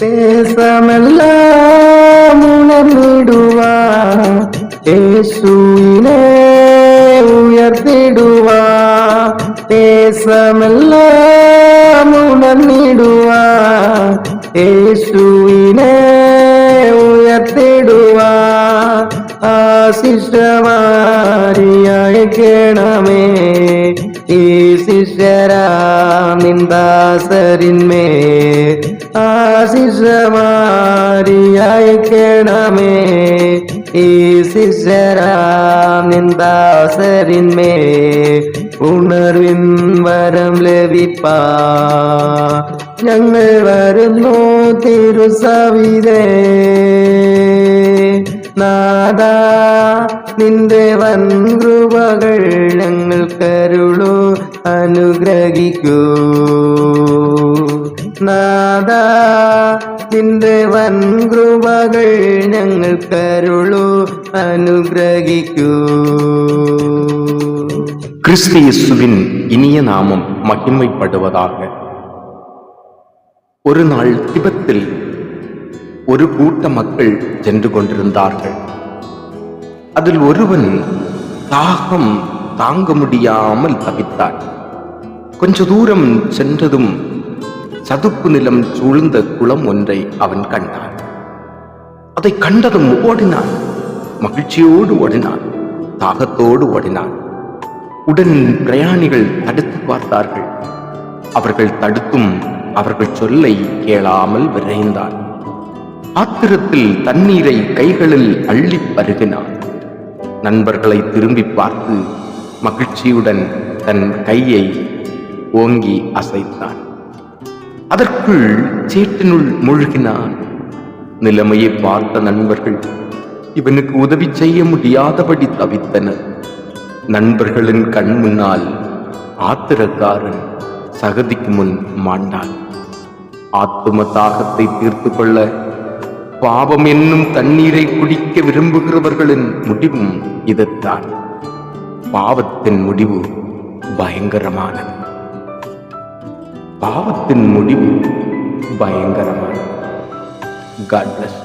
ദേശമെല്ലാം ഉണർന്നിടുവാൻ യേശുവിനെ ഉയർത്തിടുവാ. ദേശമെല്ലാം ഉണർന്നിടുവാ. യേശുവിനെ ഉയർത്തിടുവാ. ആശിഷമാരിയണമേ ഈ ശിഷ്യരാ നിന്ദാസരിന്മേ ആശിഷമാരിയായി കേണമേ ഈ ശിഷ്യരാം നിന്ദാസരിന്മേ ഉണർവിൻ വരം ലഭിപ്പാ. ഞങ്ങൾ വരുന്നു തിരുസവിതേ. നാദ നിന്റെ വൻ കൃപകൾ ഞങ്ങൾ കരുളു അനുഗ്രഹിക്കൂ. നാദാ നിന്റെ വൻ കൃപകൾ ഞങ്ങൾ കരുളു അനുഗ്രഹിക്കൂ கிறிஸ்து இயேசுவின் இனிய நாமம் மகிமைப்படுவதாக ஒரு நாள் திபெத்தில் ஒரு கூட்ட மக்கள் சென்று கொண்டிருந்தார்கள் அதில் ஒருவன் தாகம் தாங்க முடியாமல் தவித்தான் கொஞ்ச தூரம் சென்றதும் சதுப்பு நிலம் சூழ்ந்த குளம் ஒன்றை அவன் கண்டான். அதை கண்டதும் ஓடினான். மகிழ்ச்சியோடு ஓடினான். தாகத்தோடு ஓடினான். உடன் பிரயாணிகள் தடுத்து பார்த்தார்கள். அவர்கள் தடுத்தும் அவர்கள் சொல்லை கேளாமல் விரைந்தான். ஆத்திரத்தில் தண்ணீரை கைகளில் அள்ளி பருகினான். நண்பர்களை திரும்பி பார்த்து மகிழ்ச்சியுடன் தன் கையை ஓங்கி அசைத்தான். அதற்குள் சேற்றினுள் மூழ்கினான். நிலைமையை பார்த்த நண்பர்கள் இவனுக்கு உதவி செய்ய முடியாதபடி தவித்தனர். நண்பர்களின் கண் முன்னால் ஆத்திரக்காரன் சகதிக்கு முன் மாண்டான். ஆத்தும தாகத்தை தீர்த்து கொள்ள பாவம் என்னும் தண்ணீரை குடிக்க விரும்புகிறவர்களின் முடிவும் இதுதான் பாவத்தின் முடிவு பயங்கரமானது. பாவத்தின் முடிவு பயங்கரமான காட் பிளஸ்